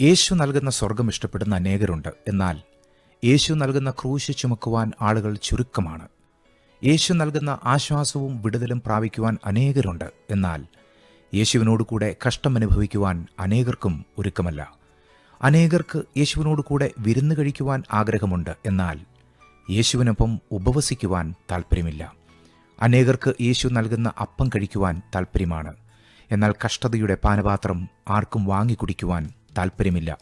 യേശു നൽകുന്ന സ്വർഗം ഇഷ്ടപ്പെടുന്ന അനേകരുണ്ട്. എന്നാൽ യേശു നൽകുന്ന ക്രൂശ് ചുമക്കുവാൻ ആളുകൾ ചുരുക്കമാണ്. യേശു നൽകുന്ന ആശ്വാസവും വിടുതലും പ്രാപിക്കുവാൻ അനേകരുണ്ട്. എന്നാൽ യേശുവിനോട് കൂടെ കഷ്ടം അനുഭവിക്കുവാൻ അനേകർക്കും ഒരുക്കമല്ല. അനേകർക്ക് യേശുവിനോട് കൂടെ വിരുന്ന് കഴിക്കുവാൻ ആഗ്രഹമുണ്ട്. എന്നാൽ യേശുവിനൊപ്പം ഉപവസിക്കുവാൻ താൽപ്പര്യമില്ല. അനേകർക്ക് യേശു നൽകുന്ന അപ്പം കഴിക്കുവാൻ താൽപ്പര്യമാണ്. എന്നാൽ കഷ്ടതയുടെ പാനപാത്രം ആർക്കും വാങ്ങിക്കുടിക്കുവാൻ താൽപ്പര്യമില്ല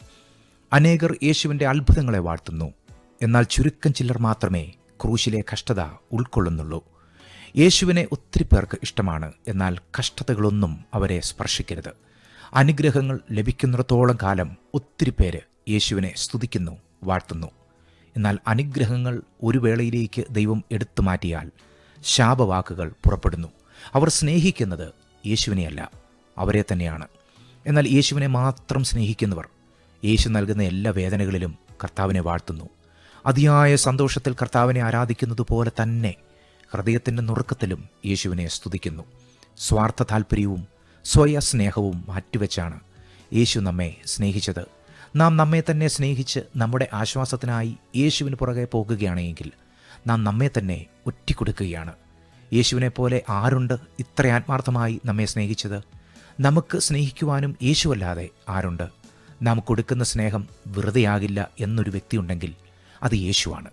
അനേകർ യേശുവിന്റെ അത്ഭുതങ്ങളെ വാഴ്ത്തുന്നു. എന്നാൽ ചുരുക്കം ചിലർ മാത്രമേ ക്രൂശിലെ കഷ്ടത ഉൾക്കൊള്ളുന്നുള്ളൂ. യേശുവിനെ ഒത്തിരി പേർക്ക് ഇഷ്ടമാണ്. എന്നാൽ കഷ്ടതകളൊന്നും അവരെ സ്പർശിക്കരുത്. അനുഗ്രഹങ്ങൾ ലഭിക്കുന്നിടത്തോളം കാലം ഒത്തിരി പേര് യേശുവിനെ സ്തുതിക്കുന്നു വാഴ്ത്തുന്നു. എന്നാൽ അനുഗ്രഹങ്ങൾ ഒരു വേളയിലേക്ക് ദൈവം എടുത്തു മാറ്റിയാൽ ശാപവാക്കുകൾ പുറപ്പെടുന്നു. അവർ സ്നേഹിക്കുന്നത് യേശുവിനെയല്ല അവരെ തന്നെയാണ്. എന്നാൽ യേശുവിനെ മാത്രം സ്നേഹിക്കുന്നവർ യേശു നൽകുന്ന എല്ലാ വേദനകളിലും കർത്താവിനെ വാഴ്ത്തുന്നു. അതിയായ സന്തോഷത്തിൽ കർത്താവിനെ ആരാധിക്കുന്നത് പോലെ തന്നെ ഹൃദയത്തിന്റെ നുറുക്കത്തിലും യേശുവിനെ സ്തുതിക്കുന്നു. സ്വാർത്ഥ താല്പര്യവും സ്വയസ്നേഹവും മാറ്റിവെച്ചാണ് യേശു നമ്മെ സ്നേഹിച്ചത്. നാം നമ്മെ തന്നെ സ്നേഹിച്ച് നമ്മുടെ ആശ്വാസത്തിനായി യേശുവിന് പുറകെ പോകുകയാണെങ്കിൽ നാം നമ്മെ തന്നെ ഒറ്റിക്കൊടുക്കുകയാണ്. യേശുവിനെ പോലെ ആരുണ്ട് ഇത്ര ആത്മാർത്ഥമായി നമ്മെ സ്നേഹിച്ചത്? നമുക്ക് സ്നേഹിക്കുവാനും യേശുവല്ലാതെ ആരുണ്ട്? നാം കൊടുക്കുന്ന സ്നേഹം വെറുതെയാകില്ല എന്നൊരു വ്യക്തിയുണ്ടെങ്കിൽ അത് യേശുവാണ്.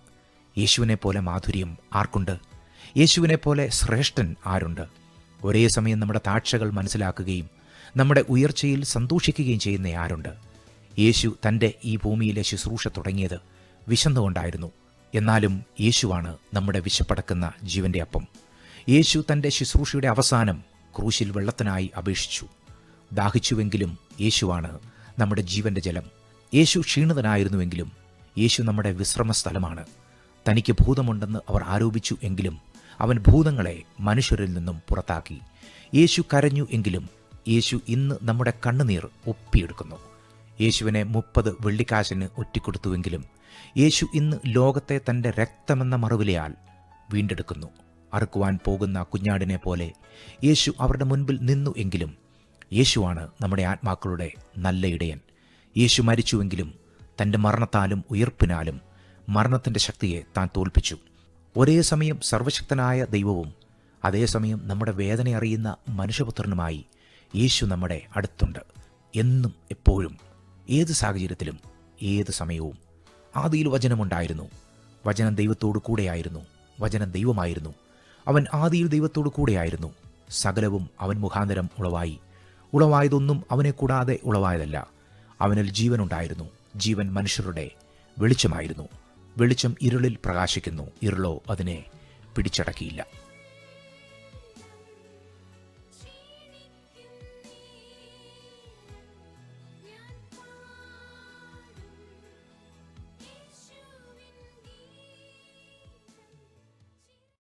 യേശുവിനെ പോലെ മാധുര്യം ആർക്കുണ്ട്? യേശുവിനെ പോലെ ശ്രേഷ്ഠൻ ആരുണ്ട്? ഒരേ സമയം നമ്മുടെ താഴ്ചകൾ മനസ്സിലാക്കുകയും നമ്മുടെ ഉയർച്ചയിൽ സന്തോഷിക്കുകയും ചെയ്യുന്ന ആരുണ്ട്? യേശു തന്റെ ഈ ഭൂമിയിലെ ശുശ്രൂഷ തുടങ്ങിയത് വിശന്നുകൊണ്ടായിരുന്നു. എന്നാലും യേശുവാണ് നമ്മുടെ വിശപ്പടക്കുന്ന ജീവന്റെ അപ്പം. യേശു തന്റെ ശുശ്രൂഷയുടെ അവസാനം ക്രൂശിൽ വെള്ളത്തിനായി അപേക്ഷിച്ചു. ദാഹിച്ചുവെങ്കിലും യേശുവാണ് നമ്മുടെ ജീവന്റെ ജലം. യേശു ക്ഷീണിതനായിരുന്നുവെങ്കിലും യേശു നമ്മുടെ വിശ്രമ സ്ഥലമാണ് തനിക്ക് ഭൂതമുണ്ടെന്ന് അവർ ആരോപിച്ചു എങ്കിലും അവൻ ഭൂതങ്ങളെ മനുഷ്യരിൽ നിന്നും പുറത്താക്കി. യേശു കരഞ്ഞു എങ്കിലും യേശു ഇന്ന് നമ്മുടെ കണ്ണുനീർ ഒപ്പിയെടുക്കുന്നു. യേശുവിനെ മുപ്പത് വെള്ളിക്കാശിന് ഒറ്റിക്കൊടുത്തുവെങ്കിലും യേശു ഇന്ന് ലോകത്തെ തന്റെ രക്തമെന്ന മറുവിലയാൽ വീണ്ടെടുക്കുന്നു. അറുക്കുവാൻ പോകുന്ന കുഞ്ഞാടിനെ പോലെ യേശു അവരുടെ മുൻപിൽ നിന്നു എങ്കിലും യേശുവാണ് നമ്മുടെ ആത്മാക്കളുടെ നല്ല ഇടയൻ. യേശു മരിച്ചുവെങ്കിലും തന്റെ മരണത്താലും ഉയർപ്പിനാലും മരണത്തിന്റെ ശക്തിയെ താൻ തോൽപ്പിച്ചു. ഒരേ സമയം സർവശക്തനായ ദൈവവും അതേസമയം നമ്മുടെ വേദന അറിയുന്ന മനുഷ്യപുത്രനുമായി യേശു നമ്മുടെ അടുത്തുണ്ട്. എന്നും എപ്പോഴും ഏത് സാഹചര്യത്തിലും ഏത് സമയവും. ആദിയിൽ വചനമുണ്ടായിരുന്നു. വചനം ദൈവത്തോടു കൂടെയായിരുന്നു. വചനം ദൈവമായിരുന്നു. അവൻ ആദിയിൽ ദൈവത്തോടു കൂടെയായിരുന്നു. സകലവും അവൻ മുഖാന്തരം ഉളവായി. ഉളവായതൊന്നും അവനെ കൂടാതെ ഉളവായതല്ല. അവനിൽ ജീവനുണ്ടായിരുന്നു. ജീവൻ മനുഷ്യരുടെ വെളിച്ചമായിരുന്നു. വെളിച്ചം ഇരുളിൽ പ്രകാശിക്കുന്നു. ഇരുളോ അതിനെ പിടിച്ചടക്കിയില്ല.